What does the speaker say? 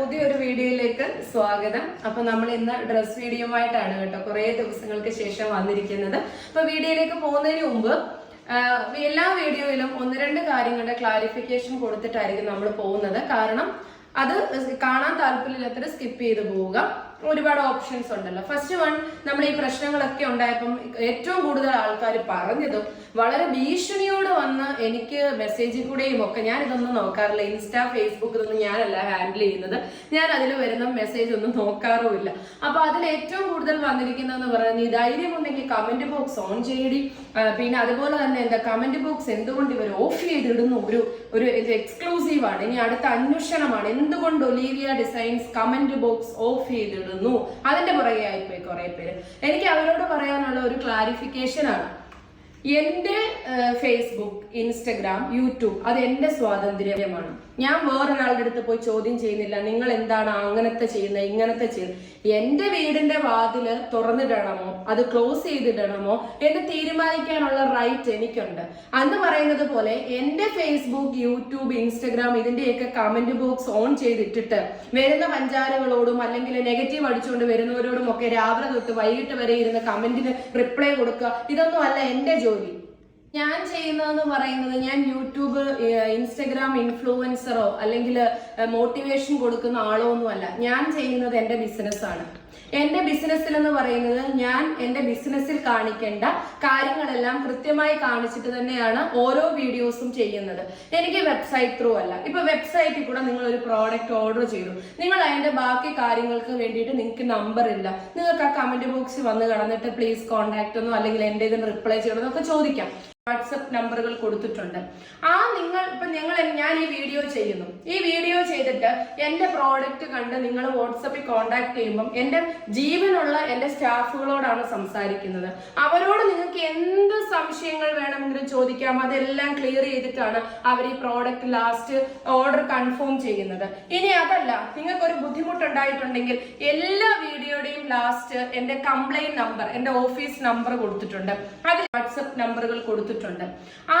പുതിയൊരു വീഡിയോയിലേക്ക് സ്വാഗതം. അപ്പൊ നമ്മൾ ഇന്ന് ഡ്രസ് വീഡിയോയുമായിട്ടാണ് കേട്ടോ കുറെ ദിവസങ്ങൾക്ക് ശേഷം വന്നിരിക്കുന്നത്. അപ്പൊ വീഡിയോയിലേക്ക് പോകുന്നതിന് മുമ്പ് എല്ലാ വീഡിയോയിലും ഒന്ന് രണ്ട് കാര്യങ്ങളുടെ ക്ലാരിഫിക്കേഷൻ കൊടുത്തിട്ടായിരിക്കും നമ്മൾ പോകുന്നത്. കാരണം അത് കാണാൻ താല്പര്യമില്ലാത്തവർ സ്കിപ്പ് ചെയ്ത് പോവുക. ഒരുപാട് ഓപ്ഷൻസ് ഉണ്ടല്ലോ. ഫസ്റ്റ് വൺ നമ്മൾ ഈ പ്രശ്നങ്ങളൊക്കെ ഉണ്ടായപ്പം ഏറ്റവും കൂടുതൽ ആൾക്കാർ പറഞ്ഞതും വളരെ ഭീഷണിയോട് വന്ന് എനിക്ക് മെസ്സേജിൽ കൂടെയും ഒക്കെ ഞാൻ ഇതൊന്നും നോക്കാറില്ല. ഇൻസ്റ്റാ ഫേസ്ബുക്ക് ഇതൊന്നും ഞാനല്ല ഹാൻഡിൽ ചെയ്യുന്നത്. ഞാൻ അതിൽ വരുന്ന മെസ്സേജ് ഒന്നും നോക്കാറുമില്ല. അപ്പൊ അതിൽ ഏറ്റവും കൂടുതൽ വന്നിരിക്കുന്നതെന്ന് പറയുന്നത് ഈ ധൈര്യം ഉണ്ടെങ്കിൽ കമന്റ് ബോക്സ് ഓൺ ചെയ്യടി. പിന്നെ അതുപോലെ തന്നെ എന്താ കമന്റ് ബോക്സ് എന്തുകൊണ്ട് ഇവർ ഓഫ് ചെയ്തിടുന്നു ഒരു ഒരു എക്സ്ക്ലൂസീവ് ആണ്. ഇനി അടുത്ത അന്വേഷണമാണ്. എന്തുകൊണ്ട് Olivia Designs comment box off ചെയ്തിടുന്നു അതിന്റെ പുറകെ ആയിപ്പോയി കുറെ പേര്. എനിക്ക് അവരോട് പറയാനുള്ള ഒരു ക്ലാരിഫിക്കേഷൻ ആണ്. എന്റെ ഫേസ്ബുക്ക് ഇൻസ്റ്റഗ്രാം യൂട്യൂബ് അത് എന്റെ സ്വാതന്ത്ര്യമാണ്. ഞാൻ വേറൊരാളുടെ അടുത്ത് പോയി ചോദ്യം ചെയ്യുന്നില്ല. നിങ്ങൾ എന്താണ് അങ്ങനത്തെ ചെയ്യുന്നത് ഇങ്ങനത്തെ ചെയ്യുന്നത്? എന്റെ വീടിന്റെ വാതിൽ തുറന്നിടണമോ? അത് ക്ലോസ് ചെയ്തിടണമോ? എന്ന് തീരുമാനിക്കാനുള്ള റൈറ്റ് എനിക്കുണ്ട്. അന്ന് പറയുന്നത് പോലെ എന്റെ ഫേസ്ബുക്ക് യൂട്യൂബ് ഇൻസ്റ്റഗ്രാം ഇതിന്റെയൊക്കെ കമന്റ് ബോക്സ് ഓൺ ചെയ്തിട്ടിട്ട് വരുന്ന പഞ്ചാരകളോടും അല്ലെങ്കിൽ നെഗറ്റീവ് അടിച്ചുകൊണ്ട് വരുന്നവരോടും ഒക്കെ രാവിലെ തൊട്ട് വൈകിട്ട് വരെ ഇരുന്ന് കമന്റിന് റിപ്ലൈ കൊടുക്കുക. ഇതൊന്നും അല്ല ജോലി Senhor ഞാൻ ചെയ്യുന്നതെന്ന് പറയുന്നത് ഞാൻ യൂട്യൂബ് ഇൻസ്റ്റഗ്രാം ഇൻഫ്ലുവൻസറോ അല്ലെങ്കിൽ മോട്ടിവേഷൻ കൊടുക്കുന്ന ആളോ ഒന്നുമല്ല. ഞാൻ ചെയ്യുന്നത് എന്റെ ബിസിനസ്സാണ്. എന്റെ ബിസിനസ്സിൽ എന്ന് പറയുന്നത് ഞാൻ എന്റെ ബിസിനസ്സിൽ കാണിക്കേണ്ട കാര്യങ്ങളെല്ലാം കൃത്യമായി കാണിച്ചിട്ട് തന്നെയാണ് ഓരോ വീഡിയോസും ചെയ്യുന്നത്. എനിക്ക് വെബ്സൈറ്റ് ത്രൂ അല്ല. ഇപ്പൊ വെബ്സൈറ്റിൽ കൂടെ നിങ്ങൾ ഒരു പ്രോഡക്റ്റ് ഓർഡർ ചെയ്തു. നിങ്ങൾ അതിന്റെ ബാക്കി കാര്യങ്ങൾക്ക് വേണ്ടിയിട്ട് നിങ്ങൾക്ക് നമ്പർ ഇല്ല. നിങ്ങൾക്ക് ആ കമന്റ് ബോക്സിൽ വന്ന് കടന്നിട്ട് പ്ലീസ് കോൺടാക്ട് എന്നോ അല്ലെങ്കിൽ എന്റെ ഇതിന് റിപ്ലൈ ചെയ്യണമെന്നൊക്കെ ചോദിക്കാം. വാട്സപ്പ് നമ്പറുകൾ കൊടുത്തിട്ടുണ്ട്. ആ നിങ്ങൾ ഇപ്പൊ ഞങ്ങൾ ഞാൻ ഈ വീഡിയോ ചെയ്യുന്നു. ഈ വീഡിയോ ചെയ്തിട്ട് എന്റെ പ്രോഡക്റ്റ് കണ്ട് നിങ്ങൾ വാട്സപ്പിൽ കോൺടാക്ട് ചെയ്യുമ്പം എന്റെ ജീവനുള്ള എന്റെ സ്റ്റാഫുകളോടാണ് സംസാരിക്കുന്നത്. അവരോട് നിങ്ങൾക്ക് എന്ത് സംശയങ്ങൾ വേണമെങ്കിലും ചോദിക്കാം. അതെല്ലാം ക്ലിയർ ചെയ്തിട്ടാണ് അവർ ഈ പ്രോഡക്റ്റ് ലാസ്റ്റ് ഓർഡർ കൺഫേം ചെയ്യുന്നത്. ഇനി അതല്ല നിങ്ങൾക്ക് ഒരു ബുദ്ധിമുട്ടുണ്ടായിട്ടുണ്ടെങ്കിൽ എല്ലാ വീഡിയോയുടെയും ലാസ്റ്റ് എന്റെ കംപ്ലൈന്റ് നമ്പർ എന്റെ ഓഫീസ് നമ്പർ കൊടുത്തിട്ടുണ്ട്. അതിൽ വാട്സപ്പ് നമ്പറുകൾ കൊടുത്തിട്ടുണ്ട്. ആ